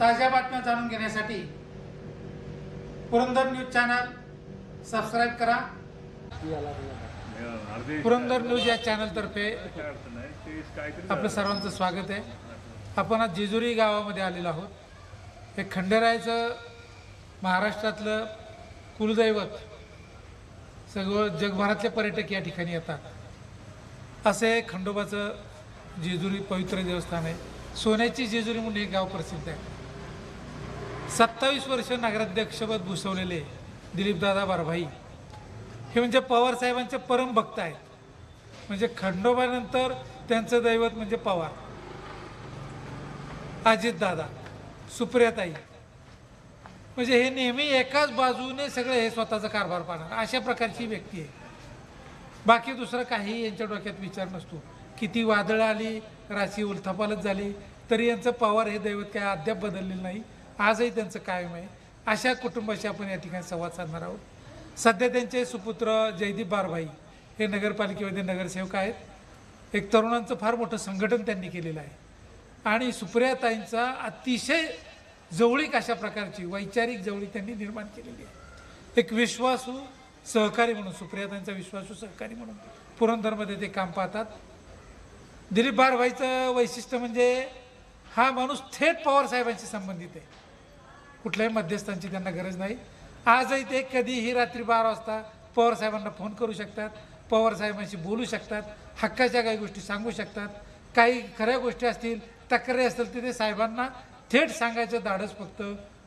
ताज्या बातम्या जाणून घेण्यासाठी पुरंदर न्यूज चॅनल सबस्क्राईब करा. पुरंदर न्यूज या चॅनलतर्फे आपलं सर्वांचं स्वागत आहे. आपण आज जेजुरी गावामध्ये आलेलो आहोत. हे खंडेरायचं महाराष्ट्रातलं कुलदैवत सगळं जगभरातले पर्यटक या ठिकाणी येतात. असे खंडोबाचं जेजुरी पवित्र देवस्थान आहे. सोन्याची जेजुरी म्हणून हे गाव प्रसिद्ध आहे. सत्तावीस वर्ष नगराध्यक्षपद भूषवलेले दिलीपदादा बारभाई हे म्हणजे पवार साहेबांचे परम भक्त आहेत. म्हणजे खंडोबानंतर त्यांचं दैवत म्हणजे पवार. अजितदादा सुप्रियाताई. म्हणजे हे नेहमी एकाच बाजूने सगळे हे स्वतःचा कारभार पाहणार. अशा प्रकारची व्यक्ती आहे. बाकी दुसरं काही यांच्या डोक्यात विचार नसतो. किती वादळं आली राशी उलथापालत झाली तरी यांचं पवार हे दैवत काय अद्याप बदललेलं नाही. आजही त्यांचं कायम आहे. अशा कुटुंबाशी आपण या ठिकाणी संवाद साधणार आहोत. सध्या त्यांचे सुपुत्र जयदीप बारभाई हे नगरपालिकेमध्ये नगरसेवक आहेत. एक तरुणांचं फार मोठं संघटन त्यांनी केलेलं आहे. आणि सुप्रियाताईंचा अतिशय जवळीक अशा प्रकारची वैचारिक जवळीक त्यांनी निर्माण केलेली आहे. एक विश्वासू सहकारी म्हणून सुप्रियाताईंचा विश्वासू सहकारी म्हणून पुरंदरमध्ये ते काम पाहतात. दिलीप बारभाईचं वैशिष्ट्य म्हणजे हा माणूस थेट पवार साहेबांशी संबंधित आहे. कुठल्याही मध्यस्थांची त्यांना गरज नाही. आजही ते कधीही रात्री बारा वाजता पवार साहेबांना फोन करू शकतात. पवार साहेबांशी बोलू शकतात. हक्काच्या काही गोष्टी सांगू शकतात. काही खऱ्या गोष्टी असतील तक्रारी असतील तर ते साहेबांना थेट सांगायचं धाडस फक्त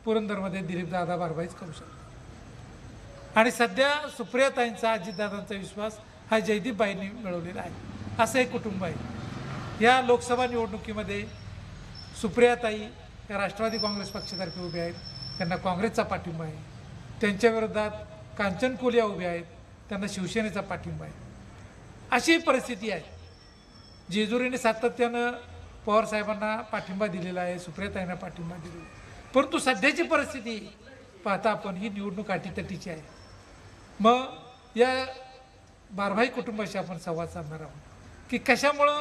पुरंदरमध्ये दिलीपदादा बारबाईच करू शकतात. आणि सध्या सुप्रियाताईंचा अजितदादांचा विश्वास हा जयदीपबाईंनी मिळवलेला आहे. असं एक कुटुंब आहे. या लोकसभा निवडणुकीमध्ये सुप्रियाताई या राष्ट्रवादी काँग्रेस पक्षातर्फे उभे आहेत. त्यांना काँग्रेसचा पाठिंबा आहे. त्यांच्या विरोधात कांचन कोलिया उभे आहेत. त्यांना शिवसेनेचा पाठिंबा आहे. अशी परिस्थिती आहे. जेजुरीने सातत्यानं पवार साहेबांना पाठिंबा दिलेला आहे. सुप्रियाताईंना पाठिंबा दिलेला आहे. परंतु सध्याची परिस्थिती पाहता आपण ही निवडणूक अटीतटीची आहे. मग या बारभाई कुटुंबाशी आपण संवाद साधणार आहोत. की कशामुळं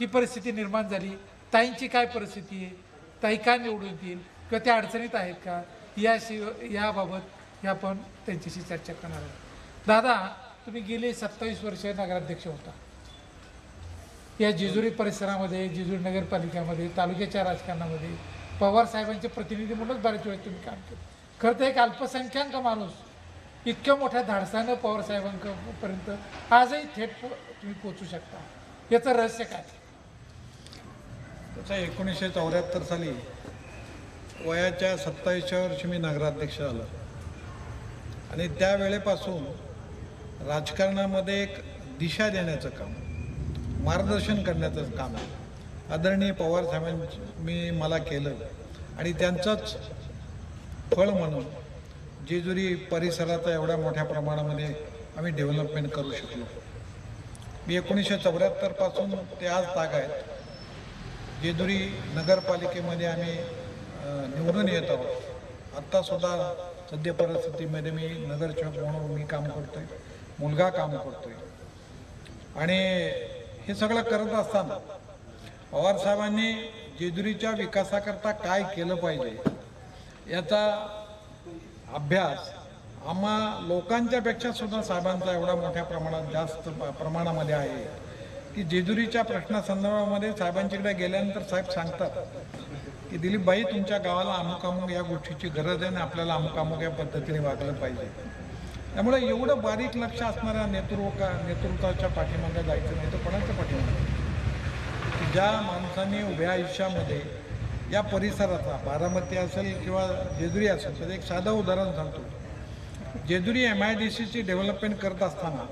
ही परिस्थिती निर्माण झाली? ताईंची काय परिस्थिती आहे? ताई का निवडून येतील? किंवा त्या अडचणीत आहेत का? याशिवाय याबाबत हे आपण त्यांच्याशी चर्चा करणार आहोत. दादा तुम्ही गेले सत्तावीस वर्ष नगराध्यक्ष होता. या जेजुरी परिसरामध्ये जेजुरी नगरपालिकेमध्ये तालुक्याच्या राजकारणामध्ये पवार साहेबांचे प्रतिनिधी म्हणूनच बऱ्याच वेळेस तुम्ही काम केलं. खरं तर एक अल्पसंख्याक माणूस इतक्या मोठ्या धाडसानं पवार साहेबांपर्यंत आजही थेट तुम्ही पोचू शकता. याचं रहस्य काय? तसं एकोणीसशे चौऱ्याहत्तर साली वयाच्या सत्तावीसच्या वर्षी मी नगराध्यक्ष झालो. आणि त्यावेळेपासून राजकारणामध्ये एक दिशा देण्याचं काम मार्गदर्शन करण्याचं काम आदरणीय पवार साहेबांनी मी मला केलं आणि त्यांचंच फळ म्हणून जेजुरी परिसराचा एवढ्या मोठ्या प्रमाणामध्ये आम्ही डेव्हलपमेंट करू शकलो. मी एकोणीसशे चौऱ्याहत्तरपासून ते आज ताग आहेत. जेजुरी नगरपालिकेमध्ये आम्ही निवडून येत आहोत. आत्तासुद्धा सद्य परिस्थितीमध्ये मी नगरसेवक म्हणून मी काम करतो आहे मुलगा काम करतो आहे आणि हे सगळं करत असताना पवार साहेबांनी जेजुरीच्या विकासाकरता काय केलं पाहिजे याचा अभ्यास आम्हा लोकांच्यापेक्षा सुद्धा साहेबांचा एवढा मोठ्या प्रमाणात जास्त प्रमाणामध्ये आहे. की जेजुरीच्या प्रश्नासंदर्भामध्ये साहेबांच्याकडे गेल्यानंतर साहेब सांगतात की दिलीपबाई तुमच्या गावाला अमुक अमुक या गोष्टीची गरज आहे आणि आपल्याला अमुक अमुक या पद्धतीने वागलं पाहिजे. त्यामुळे एवढं बारीक लक्ष असणाऱ्या नेतृत्व का नेतृत्वाच्या पाठीमागे जायचं नाही तर कोणाच्या पाठीमागे? की ज्या माणसाने उभ्या आयुष्यामध्ये या परिसराचा बारामती असेल किंवा जेजुरी असेल तर एक साधं उदाहरण सांगतो. जेजुरी एम आय डी सीची डेव्हलपमेंट करत असताना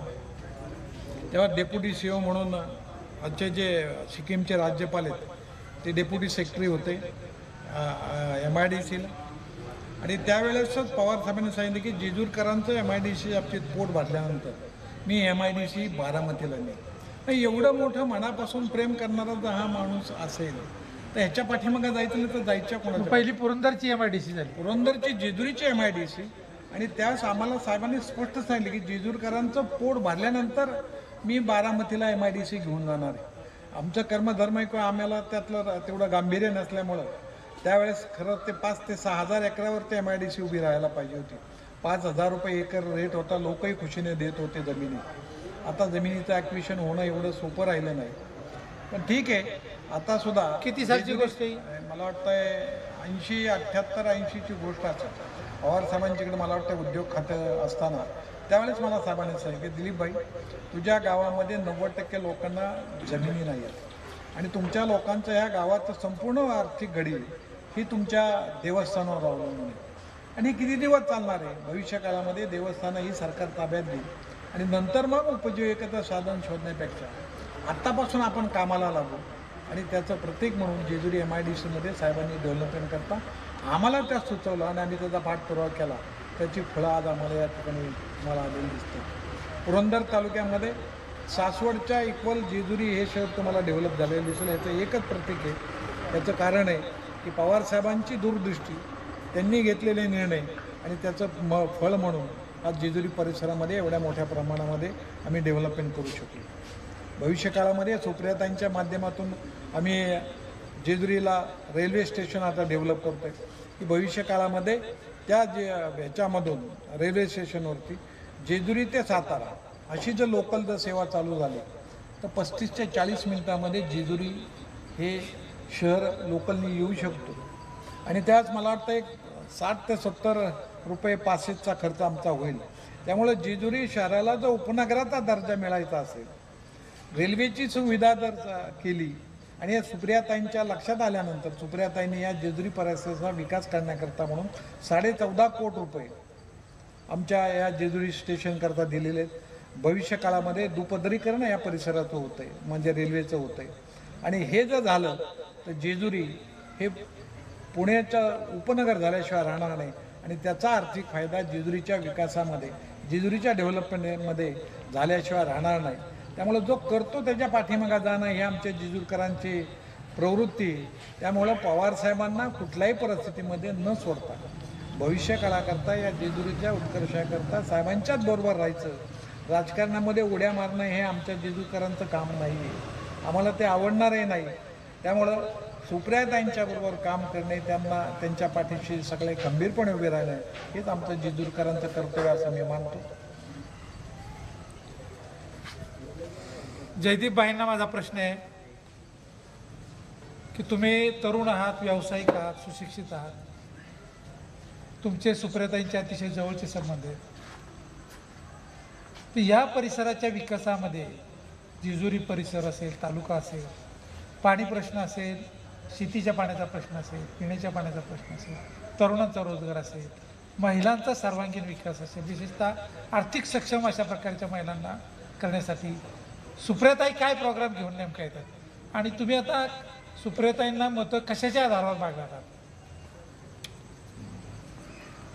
तेव्हा डेप्युटी सी ओ म्हणून आजचे जे सिक्कीमचे राज्यपाल आहेत ते डेप्युटी सेक्रेटरी होते एम आय डी सीला आणि त्यावेळेसच पवार साहेबांनी सांगितलं की जेजूरकरांचं एम आय डी सी बाबतीत पोट भरल्यानंतर मी एम आय डी सी बारामतीला नाही एवढं मोठं मनापासून प्रेम करणारा जर हा माणूस असेल तर ह्याच्या पाठीमागं जायचं नाही तर जायच्या कोणाच्या पहिली पुरंदरची एम आय डी सी झाली. पुरंदरची जेजुरीची एम आय डी सी आणि त्यावेळेस आम्हाला साहेबांनी स्पष्ट सांगितलं की जेजूरकरांचं पोट भरल्यानंतर मी बारामतीला एम आय डी सी घेऊन जाणार आहे. आमचं कर्मधर्म आहे किंवा आम्हाला त्यातलं तेवढं गांभीर्य नसल्यामुळं त्यावेळेस खरं ते पाच ते सहा हजार एकरावर ते एम आय डी सी उभी राहायला पाहिजे होती. पाच हजार रुपये एकर रेट होता लोकही खुशीने देत होते जमिनी. आता जमिनीचं ॲक्विशन होणं एवढं सोपं राहिलं नाही. पण ठीक आहे आता सुद्धा किती सालची गोष्ट आहे? मला वाटतंय ऐंशी अठ्ठ्याहत्तर ऐंशीची गोष्ट असेल. पवार साहेबांच्याकडे मला वाटतं उद्योग खातं असताना त्यावेळेस मला साहेबांनी सांगितलं दिलीप भाई तुझ्या गावामध्ये नव्वद टक्के लोकांना जमिनी नाही आहेत. आणि तुमच्या लोकांचं ह्या गावाचं संपूर्ण आर्थिक घडी ही तुमच्या देवस्थानावर अवलंबून आहे. आणि हे किती दिवस चालणार आहे? भविष्यकाळामध्ये देवस्थानं ही सरकार ताब्यात घेईल. आणि नंतर मग उपजीविकेचं साधन शोधण्यापेक्षा आत्तापासून आपण कामाला लागू. आणि त्याचं प्रतीक म्हणून जेजुरी एम आय डी सीमध्ये साहेबांनी डेव्हलपमेंट करता. आम्हाला त्या सुचवलं आणि आम्ही त्याचा पाठपुरावा केला. त्याची फळं आज आम्हाला या ठिकाणी मला आलेली दिसते पुरंदर तालुक्यामध्ये सासवडच्या इक्वल जेजुरी हे शहर तुम्हाला डेव्हलप झालेलं दिसेल. याचं एकच प्रतीक आहे. याचं कारण आहे की पवारसाहेबांची दूरदृष्टी त्यांनी घेतलेले निर्णय आणि त्याचं म फळ म्हणून आज जेजुरी परिसरामध्ये एवढ्या मोठ्या प्रमाणामध्ये आम्ही डेव्हलपमेंट करू शकलो. भविष्यकाळामध्ये सुप्रियाताईंच्या माध्यमातून आम्ही जेजुरीला रेल्वे स्टेशन आता डेव्हलप करतो आहे की भविष्यकाळामध्ये त्या जे ह्याच्यामधून रेल्वे स्टेशनवरती जेजुरी ते सातारा अशी जर लोकल जर सेवा चालू झाली तर पस्तीस ते चाळीस मिनिटामध्ये जेजुरी हे शहर लोकलनी येऊ शकतो. आणि त्याच मला वाटतं एक साठ ते सत्तर रुपये पासेसचा खर्च आमचा होईल. त्यामुळे जेजुरी शहराला जर उपनगराचा दर्जा मिळायचा असेल रेल्वेची सुविधा जर केली आणि या सुप्रियाताईंच्या लक्षात आल्यानंतर सुप्रियाताईंनी या जेजुरी परिसराचा विकास करण्याकरता म्हणून साडे चौदा कोट रुपये आमच्या या जेजुरी स्टेशनकरता दिलेले आहेत. भविष्यकाळामध्ये दुपदरीकरण या परिसराचं होतं आहे म्हणजे रेल्वेचं होतं आहे आणि हे जर झालं तर जेजुरी हे पुण्याच्या उपनगर झाल्याशिवाय राहणार नाही. आणि त्याचा आर्थिक फायदा जेजुरीच्या विकासामध्ये जेजुरीच्या डेव्हलपमेंटमध्ये झाल्याशिवाय राहणार नाही. त्यामुळं जो करतो त्याच्या पाठीमागा जाणं हे आमच्या जिजूरकरांची प्रवृत्ती त्यामुळं पवारसाहेबांना कुठल्याही परिस्थितीमध्ये न सोडता भविष्य काळाकरता या जेजुरीच्या उत्कर्षाकरता साहेबांच्याच बरोबर राहायचं. राजकारणामध्ये उड्या मारणं हे आमच्या जेजूकरांचं काम नाही आहे आम्हाला ते आवडणारही नाही. त्यामुळं सुप्रियाताईंच्याबरोबर काम करणे त्यांना त्यांच्या पाठीशी सगळे खंबीरपणे उभे राहणे हेच आमचं जिजूरकरांचं कर्तव्य असं मी मानतो. जयदीप भाईंना माझा प्रश्न आहे की तुम्ही तरुण आहात व्यावसायिक आहात सुशिक्षित आहात. तुमचे सुप्रियताईंचे अतिशय जवळचे संबंध आहेत. तर या परिसराच्या विकासामध्ये जिजुरी परिसर असेल तालुका असेल पाणी प्रश्न असेल शेतीच्या पाण्याचा प्रश्न असेल पिण्याच्या पाण्याचा प्रश्न असेल तरुणांचा रोजगार असेल महिलांचा सर्वांगीण विकास असेल विशेषतः आर्थिक सक्षम अशा प्रकारच्या महिलांना करण्यासाठी सुप्रियाताई काय प्रोग्राम घेऊन नेमका येतात? आणि तुम्ही आता सुप्रियाताईंना मतं कशाच्या आधारावर मागणार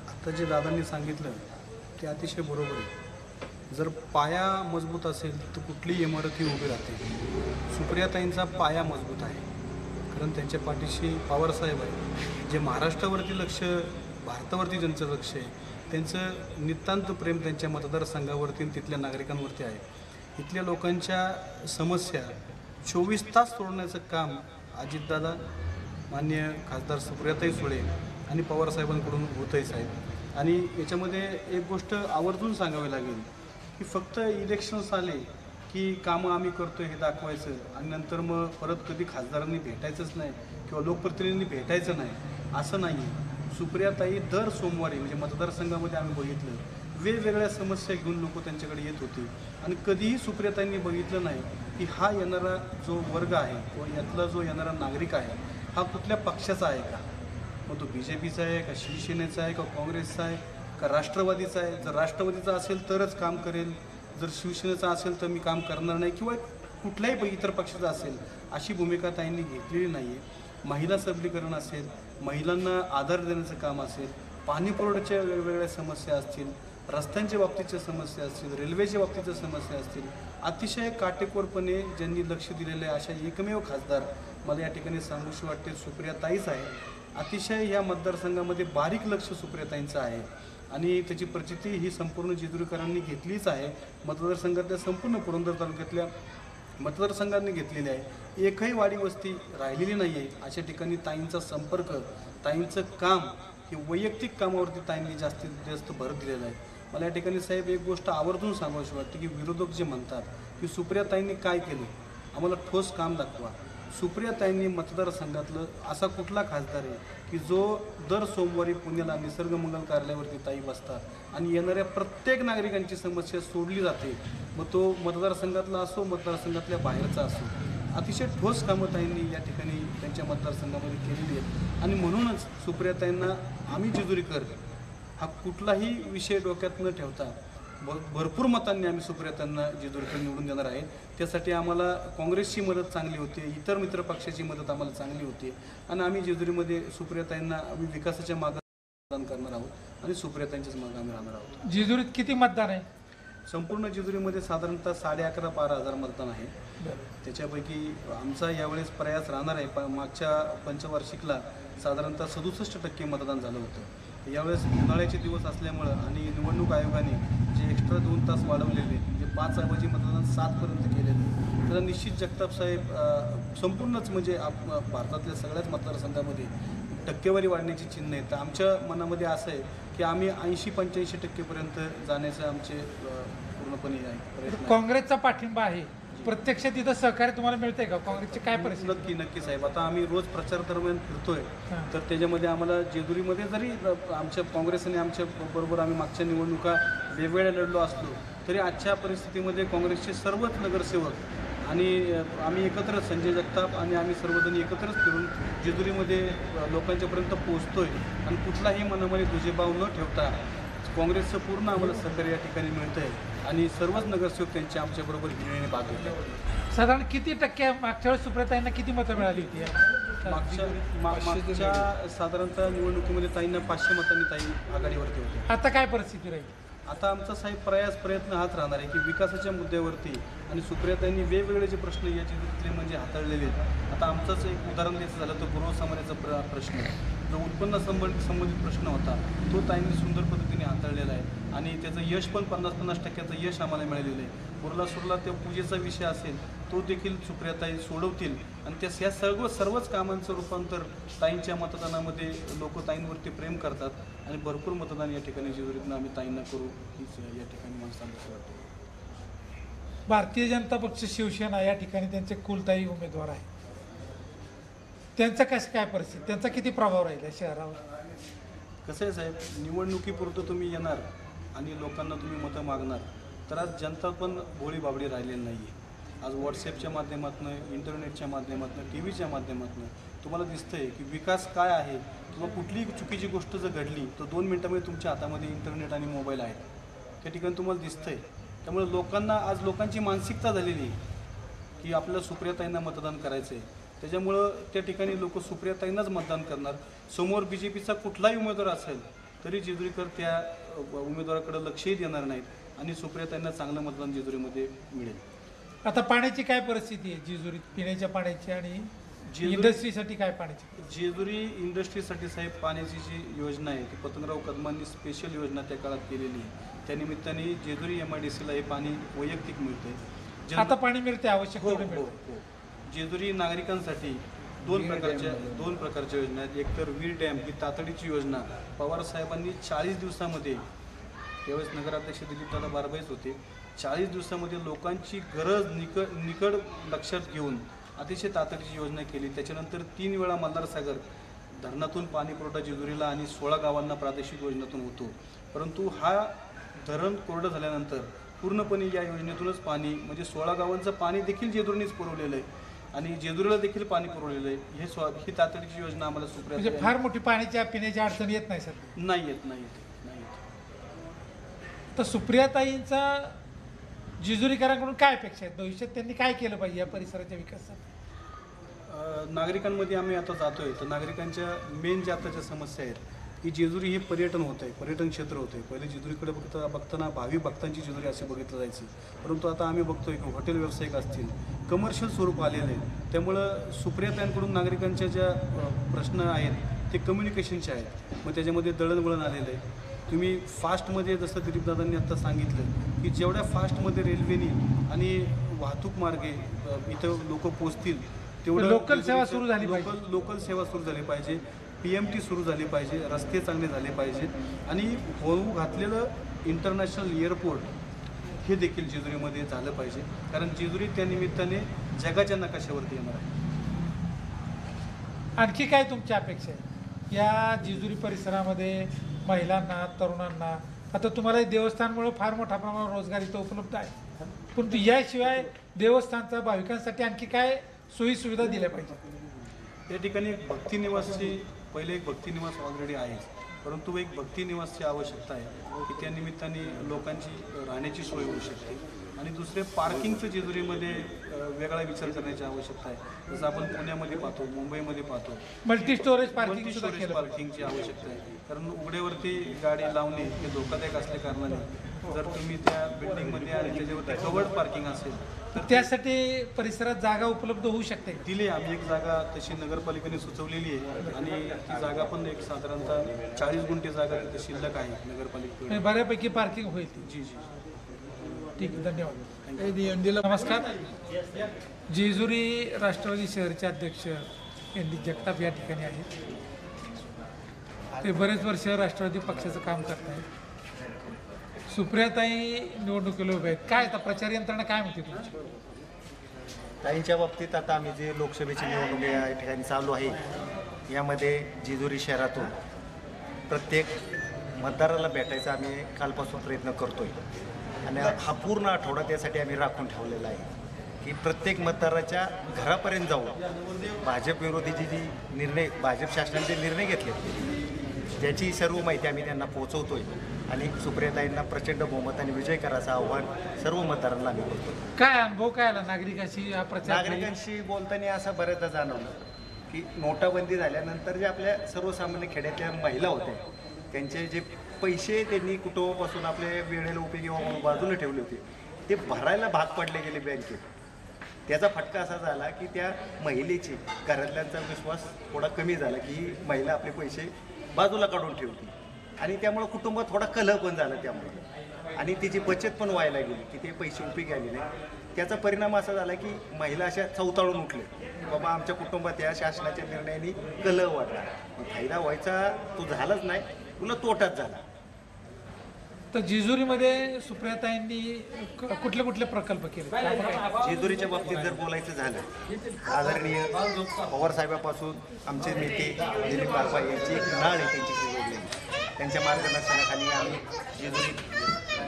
आता जे दादांनी सांगितलं ते अतिशय बरोबर आहे. जर पाया मजबूत असेल तर कुठलीही इमारती उभी राहते. सुप्रियाताईंचा पाया मजबूत आहे. कारण त्यांच्या पाठीशी पवारसाहेब आहे जे महाराष्ट्रावरती लक्ष भारतावरती ज्यांचं लक्ष आहे त्यांचं नितांत प्रेम त्यांच्या मतदारसंघावरती तिथल्या नागरिकांवरती आहे. इथल्या लोकांच्या समस्या चोवीस तास सोडण्याचं काम अजितदादा मान्य खासदार सुप्रियाताई सुळे आणि पवारसाहेबांकडून होतंय साहेब. आणि याच्यामध्ये एक गोष्ट आवर्जून सांगावी लागेल की फक्त इलेक्शन्स आले की कामं आम्ही करतो हे दाखवायचं आणि नंतर मग परत कधी खासदारांनी भेटायचंच नाही किंवा लोकप्रतिनिधींनी भेटायचं नाही असं नाही. आहे सुप्रियाताई दर सोमवारी म्हणजे मतदारसंघामध्ये आम्ही बघितलं वेगवेगळ्या समस्या घेऊन लोक त्यांच्याकडे येत होते. आणि कधीही सुप्रियतांनी बघितलं नाही की हा येणारा जो वर्ग आहे किंवा यातला जो येणारा नागरिक आहे हा कुठल्या पक्षाचा आहे का? मग तो बी जे पीचा आहे का शिवसेनेचा आहे का काँग्रेसचा आहे का राष्ट्रवादीचा आहे? जर राष्ट्रवादीचा असेल तरच काम करेल. जर शिवसेनेचा असेल तर मी काम करणार नाही किंवा कुठल्याही इतर पक्षाचा असेल अशी भूमिका ताईंनी घेतलेली नाही आहे महिला सबलीकरण असेल महिलांना आधार देण्याचं काम असेल पाणी पुरवठ्याच्या वेगवेगळ्या समस्या असतील रस्त्यांच्या बाबतीच्या समस्या असतील रेल्वेच्या बाबतीच्या समस्या असतील अतिशय काटेकोरपणे ज्यांनी लक्ष दिलेलं आहे अशा एकमेव खासदार मला या ठिकाणी सांगूशी वाटते. सुप्रियाताईच आहे. अतिशय या मतदारसंघामध्ये बारीक लक्ष सुप्रियाताईंचं आहे. आणि त्याची प्रचिती ही संपूर्ण जेजुरीकरांनी घेतलीच आहे. मतदारसंघातल्या संपूर्ण पुरंदर तालुक्यातल्या मतदारसंघांनी घेतलेली आहे. एकही वाडी वस्ती राहिलेली नाही आहे अशा ठिकाणी ताईंचा संपर्क ताईंचं काम हे वैयक्तिक कामावरती ताईंनी जास्तीत जास्त भर दिलेला आहे. मला या ठिकाणी साहेब एक गोष्ट आवर्जून सांगावीशी वाटते की विरोधक जे म्हणतात की सुप्रियाताईंनी काय केलं? आम्हाला ठोस काम दाखवा. सुप्रियाताईंनी मतदारसंघातलं असा कुठला खासदार आहे की जो दर सोमवारी पुण्याला निसर्गमंगल कार्यालयावरती ताई बसतात आणि येणाऱ्या प्रत्येक नागरिकांची समस्या सोडली जाते. मग तो मतदारसंघातला असो मतदारसंघातल्या बाहेरचा असो अतिशय ठोस कामं ताईंनी या ठिकाणी त्यांच्या मतदारसंघामध्ये केलेली आहेत. आणि म्हणूनच सुप्रियाताईंना आम्ही जेजुरीकर हा कुठलाही विषय डोक्यात न ठेवता भ भरपूर मतांनी आम्ही सुप्रियाताईंना जेजुरीकर निवडून देणार आहे त्यासाठी आम्हाला काँग्रेसची मदत चांगली होती इतर मित्र पक्षाची मदत आम्हाला चांगली होती आणि आम्ही जेजुरीमध्ये सुप्रियाताईंना आम्ही विकासाच्या मागं मतदान करणार आहोत आणि सुप्रियाताईंच्याच मागं आम्ही राहणार आहोत. जेजुरीत किती मतदान आहे? संपूर्ण जेजुरीमध्ये साधारणतः साडे अकरा बारा हजार मतदान आहे. त्याच्यापैकी आमचा यावेळेस प्रयास राहणार आहे प मागच्या पंचवार्षिकला साधारणतः सदुसष्ट टक्के मतदान झालं होतं. यावेळेस उन्हाळ्याचे दिवस असल्यामुळं आणि निवडणूक आयोगाने जे एक्स्ट्रा दोन तास वाढवलेले म्हणजे पाच ऐवजी मतदान सातपर्यंत केलेले तर निश्चित जगताप साहेब संपूर्णच म्हणजे आप भारतातल्या सगळ्याच मतदारसंघामध्ये टक्केवारी वाढण्याची चिन्ह आहेत तर आमच्या मनामध्ये असं आहे की आम्ही ऐंशी पंच्याऐंशी टक्केपर्यंत जाण्याचं आमचे पूर्णपणे आहे आहे. काँग्रेसचा पाठिंबा आहे प्रत्यक्षात तिथं सहकार्य तुम्हाला मिळतंय का? काँग्रेसची काय परिस्थिती? नक्की नक्की साहेब. आता आम्ही रोज प्रचार दरम्यान फिरतोय. हां. तर त्याच्यामध्ये आम्हाला जेजुरीमध्ये जरी आमच्या काँग्रेसने आमच्या बरोबर आम्ही मागच्या निवडणुका वेगवेगळ्या लढलो असलो तरी आजच्या परिस्थितीमध्ये काँग्रेसचे सर्वच नगरसेवक आणि अ, आम्ही एकत्र संजय जगताप आणि आम्ही सर्वजण एकत्रच फिरून जेजुरीमध्ये अ, लोकांच्यापर्यंत पोहोचतोय. आणि कुठलाही मनामध्ये दुजेभाव न ठेवता काँग्रेसचं पूर्ण आम्हाला सहकार्य या ठिकाणी मिळतं आहे आणि सर्वच नगरसेवक त्यांच्या आमच्याबरोबर हिरिरीने भाग घेत आहेत साधारण किती टक्के मागच्या वेळेस सुप्रियाताईंना किती मतं मिळाली होती? मागच्या मा- मागच्या साधारणतः निवडणुकीमध्ये ताईंना पाचशे मतांनी ताई आघाडीवरती होते. आता काय परिस्थिती राहील? आता आमचा साहेब प्रयास प्रयत्न हाच राहणार आहे की विकासाच्या मुद्द्यावरती आणि सुप्रियाताईंनी वेगवेगळे जे प्रश्न या जिल्ह्यातले म्हणजे हाताळलेले आहेत. आता आमचंच एक उदाहरण द्यायचं झालं तर गृह समाजाचा प्र प्रश्न जो उत्पन्न संबंधित संबंधित प्रश्न होता तो ताईंनी सुंदर पद्धतीने हाताळलेला आहे. आणि त्याचं यश पण पन्नास पन्नास टक्क्याचं यश आम्हाला मिळालेलं आहे. उरला सुरला त्या पूजेचा विषय असेल तो देखील सुप्रियाताई सोडवतील. आणि त्या या सर्व सर्वच कामांचं रूपांतर ताईंच्या मतदानामध्ये लोक ताईंवरती प्रेम करतात. आणि भरपूर मतदान या ठिकाणी जीवरीतनं आम्ही ताईंना करू हीच या ठिकाणी माणसांना वाटतं. भारतीय जनता पक्ष शिवसेना या ठिकाणी त्यांचे कुलताई उमेदवार आहे त्यांचा कसं काय परिस्थिती? त्यांचा किती प्रभाव राहील या शहरावर? कसं आहे साहेब निवडणुकीपुरतं तुम्ही येणार आणि लोकांना तुम्ही मतं मागणार तर आज जनता पण भोळी बाबडी राहिलेली नाही आहे आज व्हॉट्सॲपच्या माध्यमातून इंटरनेटच्या माध्यमातून टी व्हीच्या माध्यमातून तुम्हाला दिसतंय की विकास काय आहे किंवा कुठलीही चुकीची गोष्ट जर घडली तर दोन मिनटामध्ये तुमच्या हातामध्ये इंटरनेट आणि मोबाईल आहेत. त्या ठिकाणी तुम्हाला दिसतंय. त्यामुळे लोकांना आज लोकांची मानसिकता झालेली आहे की आपल्याला सुप्रियाताईंना मतदान करायचं आहे त्याच्यामुळं त्या ठिकाणी लोक सुप्रियाताईंनाच मतदान करणार. समोर बी जे पीचा कुठलाही उमेदवार असेल तरी जेजुरीकर त्या उमेदवाराकडे लक्षही देणार नाहीत आणि सुप्रियाताईंना चांगलं मतदान जेजुरीमध्ये मिळेल. आता पाण्याची काय परिस्थिती आहे? जेजुरीत पिण्याच्या पाण्याची आणि इंडस्ट्रीसाठी काय पाण्याची? जेजुरी इंडस्ट्रीसाठी साहेब पाण्याची जी योजना आहे ती पतंगराव कदमांनी स्पेशल योजना त्या काळात केलेली आहे. त्यानिमित्ताने जेजुरी एम आय डी सीला हे पाणी वैयक्तिक मिळते आता पाणी मिळते आवश्यक हो हो मिळते हो जेजुरी नागरिकांसाठी दोन प्रकारच्या दोन प्रकारच्या योजना आहेत. एक तर वीर डॅम ही तातडीची योजना. पवार साहेबांनी चाळीस दिवसामध्ये त्यावेळेस नगराध्यक्ष दिलीपदादा बारबाईच होते चाळीस दिवसामध्ये लोकांची गरज निकड निकड लक्षात घेऊन अतिशय तातडीची योजना केली. त्याच्यानंतर तीन वेळा मल्हारसागर धरणातून पाणी पुरवठा जेजुरीला आणि सोळा गावांना प्रादेशिक योजनेतून होतो. परंतु हा धरण कोरडं झाल्यानंतर पूर्णपणे या योजनेतूनच पाणी म्हणजे सोळा गावांचं पाणी देखील जेजुरीनेच पुरवलेलं आहे. आणि जेजुरीला देखील पाणी पुरवलेलं आहे. हे स्व ही तातडीची योजना आम्हाला म्हणजे सुप्रिया फार मोठी पाण्याची पिण्याची अडचण येत नाही सध्या. नाही येत नाही येत नाही येत. तर सुप्रियाताईंचा जेजुरीकरांकडून काय अपेक्षा आहेत? भविष्यात त्यांनी काय केलं पाहिजे या परिसराच्या विकासासाठी अ, नागरिकांमध्ये आम्ही आता जातोय. तर नागरिकांच्या मेन ज्या आताच्या समस्या आहेत की जेजुरी हे पर्यटन होत आहे पर्यटन क्षेत्र होतं आहे. पहिले जेजुरीकडे बघता बघताना भावी भक्तांची जेजुरी असे बघितलं जायचं. परंतु आता आम्ही बघतोय की हॉटेल व्यावसायिक असतील कमर्शियल स्वरूप आलेलं आहे त्यामुळं सुप्रियातांकडून नागरिकांच्या ज्या प्रश्न आहेत ते कम्युनिकेशनचे आहेत. मग त्याच्यामध्ये दळणवळण आलेलं आहे. तुम्ही फास्टमध्ये जसं दिलीपदादांनी आत्ता सांगितलं की जेवढ्या फास्टमध्ये रेल्वेनी आणि वाहतूक मार्गे इथं लोक पोचतील लोकल सेवा सुरू झाली लोकल. लोकल सेवा सुरू झाली पाहिजे. पी एम टी सुरू झाली पाहिजे रस्ते चांगले झाले पाहिजेत. आणि होऊ घातलेलं इंटरनॅशनल एअरपोर्ट हे देखील जेजुरीमध्ये झालं पाहिजे. कारण जेजुरी त्या निमित्ताने जगाच्या नकाशावरती येणार आहे. आणखी काय तुमची अपेक्षा आहे? या जेजुरी परिसरामध्ये महिलांना तरुणांना आता तुम्हाला देवस्थानमुळे फार मोठ्या प्रमाणावर रोजगार इथं उपलब्ध आहे. पण याशिवाय देवस्थानचा भाविकांसाठी आणखी काय सोयी सुविधा दिल्या पाहिजे या ठिकाणी भक्ती निवासची पहिले एक भक्ती निवास ऑलरेडी आहे परंतु एक भक्ती निवासची आवश्यकता आहे की त्या निमित्ताने लोकांची राहण्याची सोय होऊ शकते. आणि दुसरे पार्किंगचं जेजुरीमध्ये वेगळा विचार करण्याची आवश्यकता आहे. जसं आपण पुण्यामध्ये पाहतो मुंबईमध्ये पाहतो. Multi storage parking multi storage. पार्किंगची आवश्यकता आहे. कारण उघड्यावरती गाडी लावणे हे धोकादायक असल्या कारणाने जर तुम्ही त्या बिल्डिंगमध्ये आणि त्याच्यावरती कवर्ड पार्किंग असेल तर त्यासाठी परिसरात जागा उपलब्ध होऊ शकते. का? दिली आम्ही एक जागा तशी नगरपालिकेने सुचवलेली आहे. आणि ती जागा पण एक साधारणतः चाळीस गुंठे जागा तिथे शिल्लक आहे नगरपालिकेकडे म्हणजे बऱ्यापैकी पार्किंग होईल. जी जी ठीक आहे धन्यवाद. नमस्कार. जेजुरी राष्ट्रवादी शहरचे अध्यक्ष एन डी जगताप या ठिकाणी आहेत. ते बरेच वर्ष राष्ट्रवादी पक्षाचं काम करत आहेत सुप्रियाताई निवडणुकीला उभे आहेत. काय आता प्रचार यंत्रणा काय म्हणते तुमची? ताईंच्या बाबतीत आता आम्ही जे लोकसभेची निवडणूक या ठिकाणी चालू आहे यामध्ये जेजुरी शहरातून प्रत्येक मतदाराला भेटायचा आम्ही कालपासून प्रयत्न करतोय. आणि हा पूर्ण आठवडा त्यासाठी आम्ही राखून ठेवलेला आहे की प्रत्येक मतदाराच्या घरापर्यंत जाऊन भाजप विरोधी जी निर्णय भाजप शासनाने जे निर्णय घेतले ज्याची सर्व माहिती आम्ही त्यांना पोहोचवतोय. आणि सुप्रियाताईंना प्रचंड बहुमताने विजय करायचं आव्हान सर्व मतदारांना आम्ही करतोय काय अनुभव काय आला नागरिकाशी हा प्रचार नागरिकांशी बोलताना असं बऱ्याचदा जाणवलं की नोटाबंदी झाल्यानंतर जे आपल्या सर्वसामान्य खेड्यातल्या महिला होत्या त्यांचे जे पैसे त्यांनी कुटुंबापासून आपल्या वेळेला उपयोगी व्हावं बाजूला ठेवले होते ते भरायला भाग पडले गेले बँकेत. त्याचा फटका असा झाला की त्या महिलेची घरातल्यांचा विश्वास थोडा कमी झाला की ही महिला आपले पैसे बाजूला काढून ठेवते. आणि त्यामुळं कुटुंबात थोडा कलह पण झाला त्यामुळे. आणि तिची बचत पण व्हायला गेली की ते पैसे उपयोगी आले नाही त्याचा परिणाम असा झाला की महिला अशा चवताळून उठले. बाबा आमच्या कुटुंबात या शासनाच्या निर्णयाने कलह वाढला. मग फायदा व्हायचा तो झालाच नाही तुला तोटाच झाला. तर जेजुरीमध्ये सुप्रियाताईंनी कुठले कुठले प्रकल्प केले? जेजुरीच्या बाबतीत जर बोलायचं झालं आदरणीय पवार साहेबापासून आमचे नेते दिलीप बारपा यांची एक नाळ आहे त्यांची जोडलेली. त्यांच्या मार्गदर्शनाखाली आम्ही जेजुरी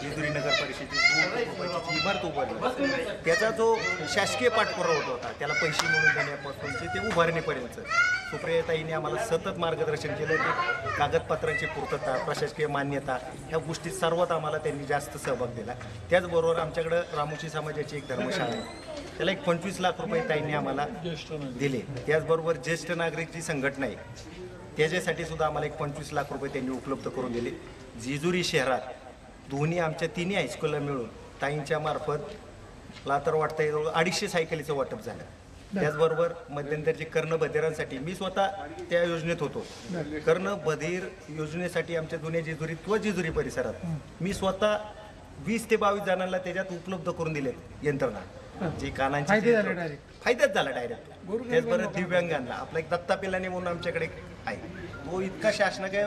जेजुरी नगर परिषदेची इमारत उभारली त्याचा जो शासकीय पाठपुरावा होता त्याला पैसे मिळून देण्यापासूनचे ते उभारणीपर्यंत सुप्रियाताईने आम्हाला सतत मार्गदर्शन केलं. ते कागदपत्रांची पूर्तता प्रशासकीय मान्यता ह्या गोष्टीत सर्वात आम्हाला त्यांनी जास्त सहभाग दिला. त्याचबरोबर आमच्याकडं रामोशी समाजाची एक धर्मशाळा आहे. त्याला एक पंचवीस लाख रुपये ताईंनी आम्हाला दिले. त्याचबरोबर ज्येष्ठ नागरिक जी संघटना आहे त्याच्यासाठी सुद्धा आम्हाला एक पंचवीस लाख रुपये त्यांनी उपलब्ध करून दिले. जेजुरी शहरात दोन्ही आमच्या तिन्ही हायस्कूलला मिळून ताईंच्या मार्फत मला तर वाटतं जवळ अडीचशे सायकलीचं वाटप झालं. त्याचबरोबर मध्यंतरचे कर्णबधिरांसाठी मी स्वतः त्या योजनेत होतो. कर्णबधीर योजनेसाठी आमच्या जुन्या जेजुरीत व जेजुरी परिसरात मी स्वतः वीस ते बावीस जणांना त्याच्यात उपलब्ध करून दिलेत यंत्रणा. जी कानांची फायदे जी- झाले डायरेक्ट त्याचबरोबर दिव्यांगांना. आपला एक दत्ता पिल्लाने म्हणून आमच्याकडे आहे. तो इतका काय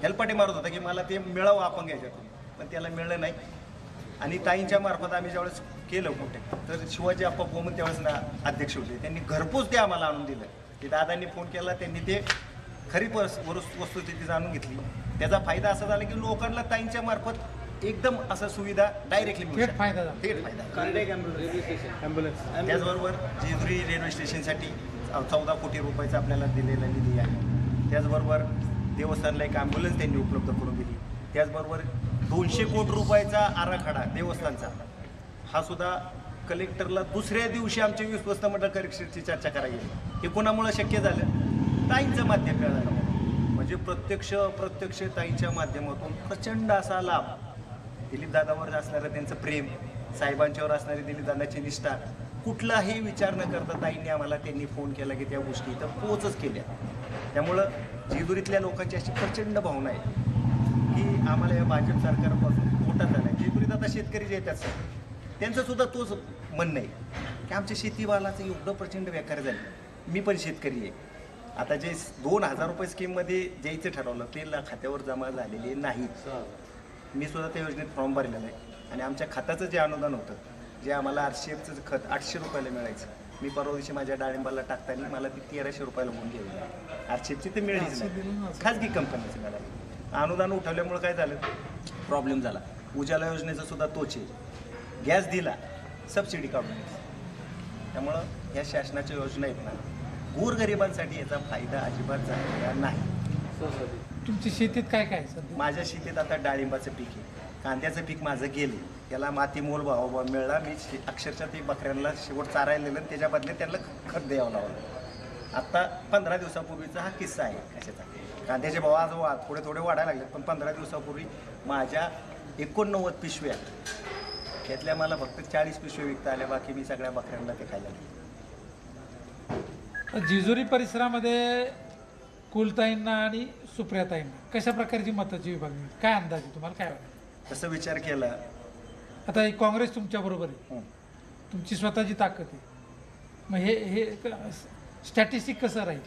ह्यालपाटे मारत होता की मला ते मिळावं आपण घ्यायच्यातून. पण त्याला मिळलं नाही. आणि ताईंच्या मार्फत आम्ही ज्यावेळेस केलं कुठे तर शिवाजी आप्पा बोमन त्यावेळेस ना अध्यक्ष होते. त्यांनी घरपोच ते आम्हाला आणून दिलं. की दादांनी फोन केला त्यांनी ते खरी परस वरस- वस्तुस्थिती जाणून घेतली. त्याचा फायदा असा झाला की लोकांना ताईंच्या मार्फत एकदम असं सुविधा डायरेक्टली मिळू थेट शकते. फायदा झाला. थेट फायदा कार्डियक ॲम्ब्युलन्स त्याचबरोबर जेजुरी रेल्वे स्टेशनसाठी चौदा कोटी रुपयाचा आपल्याला दिलेला निधी आहे. त्याचबरोबर देवस्थानला एक ॲम्ब्युलन्स त्यांनी उपलब्ध करून दिली. त्याचबरोबर दोनशे कोटी रुपयाचा आराखडा देवस्थानचा. हा सुद्धा कलेक्टरला दुसऱ्या दिवशी आमच्या विश्वस्त मंडळ कलेक्टरची चर्चा करायला गेली. हे कोणामुळं शक्य झालं? ताईंचं माध्यम झालं म्हणजे प्रत्यक्ष अप्रत्यक्ष ताईंच्या माध्यमातून प्रचंड असा लाभ दिलीपदादावर असणारं त्यांचं प्रेम साहेबांच्यावर असणारी दिलीपदादाची निष्ठा कुठलाही विचार न करता ताईंनी आम्हाला त्यांनी फोन केला की त्या गोष्टी इथं पोचच केल्या. त्यामुळं जेजुरीतल्या लोकांची अशी प्रचंड भावना आहे की आम्हाला या भाजप सरकारपासून मोठा झाला आहे. जेजुरीत आता शेतकरी जे येतात सर त्यांचा सुद्धा तोच म्हणणं आहे की आमच्या शेतीवालाचं एवढं प्रचंड व्याकार झालं. मी पण शेतकरी आहे. आता जे दोन हजार रुपये स्कीममध्ये द्यायचं ठरवलं ते खात्यावर जमा झालेले नाहीत मी सुद्धा त्या योजनेत फॉर्म भरलेला आहे. आणि आमच्या खताचं जे अनुदान होतं जे आम्हाला सी एफचं खत आठशे रुपयाला मिळायचं मी परवा दिवशी माझ्या डाळिंबाला टाकताना मला ती तेराशे रुपयाला होऊन गेली. आर सी एफची तर मिळालीच नाही खाजगी कंपनीची मिळाली. अनुदान उठवल्यामुळे काय झालं? प्रॉब्लेम झाला. उजाला योजनेचा सुद्धा तोच आहे. गॅस दिला सबसिडी काढून. त्यामुळं ह्या शासनाच्या योजना आहेत ना गोरगरिबांसाठी याचा फायदा अजिबात झालेला नाही. तुमची शेतीत काय काय आहे सध्या? माझ्या शेतीत आता डाळिंबाचं पीक आहे. कांद्याचं पीक माझं गेले त्याला माती मोल भाव मिळाला. मी शे- अक्षरशः ते बकऱ्यांना शेवट चारायला नेलं आणि त्याच्या बदल्यात त्यांना खत द्यावं लावलं आता पंधरा दिवसापूर्वीचा हा किस्सा आहे कशाचा. कांद्याचे भाव आज वा थोडे थोडे वाढायला लागले पण पंधरा दिवसापूर्वी माझ्या एकोणनव्वद पिशव्या त्यातल्या मला फक्त चाळीस पिशव्या विकता आल्या. बाकी मी सगळ्या बकऱ्यांना ते खायला दिले. जेजुरी परिसरामध्ये कुलताईंना आणि सुप्रियाताईंना. कशा प्रकारची मताची विभागणी? काय अंदाज आहे? तुम्हाला काय वाटतं? तसं विचार केला. आता हे काँग्रेस तुमच्या बरोबर आहे. हं. तुमची स्वतःची ताकद आहे. मग हे हे स्टॅटिस्टिक कसं राहील?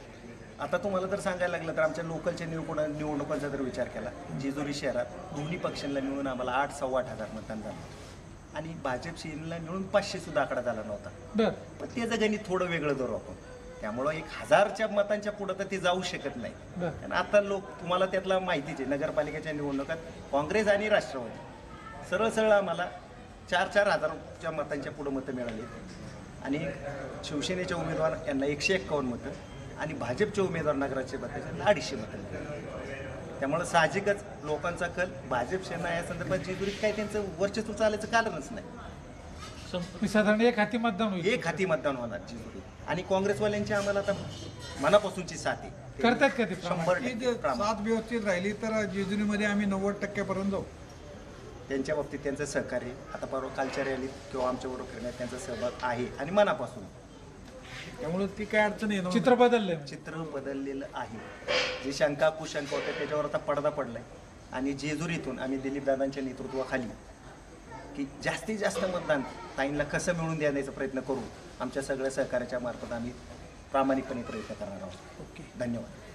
आता तुम्हाला जर सांगायला लागलं तर आमच्या लोकलच्या निवडणुका निवडणुकांचा जर विचार केला जेजुरी शहरात दोन्ही पक्षांना मिळून आम्हाला आठ सव्वा आठ हजार मतदान झालं आणि भाजप शिवसेनेला मिळून पाचशे सुद्धा आकडा झाला नव्हता. बर. पण त्याचं गणित थोडं वेगळं धरू आपण. त्यामुळं एक हजारच्या मतांच्या पुढं तर ते जाऊ शकत नाही. कारण आता लोक तुम्हाला त्यातला माहितीच आहे नगरपालिकेच्या निवडणुकात काँग्रेस आणि राष्ट्रवादी. सरळ सरळ आम्हाला चार चार हजारच्या मतांच्या पुढं मतं मिळाली. आणि शिवसेनेचे उमेदवार यांना एकशे एक्कावन्न मतं आणि भाजपचे उमेदवार नगराचे मतं अडीचशे मतं त्यामुळं साहजिकच लोकांचा कल भाजप सेना या संदर्भात जेजुरीत काही त्यांचं वर्चस्व चालायचं कारणच नाही. मी साधारण एक हाती मतदान होईल एक हाती मतदान होणार आणि काँग्रेसवाल्यांची आम्हाला आता मनापासूनची साथ आहे करतात का ते? शंभर टक्के. साथ व्यवस्थित राहिली तर जेजुरीमध्ये आम्ही नव्वद टक्क्यापर्यंत जाऊ त्यांच्या बाबतीत त्यांचं सहकार्य आता परवा कालच्या रॅलीत किंवा आमच्याबरोबर करण्यात त्यांचा सहभाग आहे आणि मनापासून त्यामुळे ती काय अडचण येणार नाही. चित्र बदललंय म्हणजे. चित्र बदललेलं आहे जे शंका कुशंका होत्या त्याच्यावर आता पडदा पडलाय आणि जेजुरीतून आम्ही दिलीप दादांच्या नेतृत्वाखाली की जास्तीत जास्त मतदान ताईंना कसं मिळवून देण्याचा प्रयत्न करू आमच्या सगळ्या सहकार्याच्या मार्फत आम्ही प्रामाणिकपणे प्रयत्न करणार आहोत. ओके. धन्यवाद.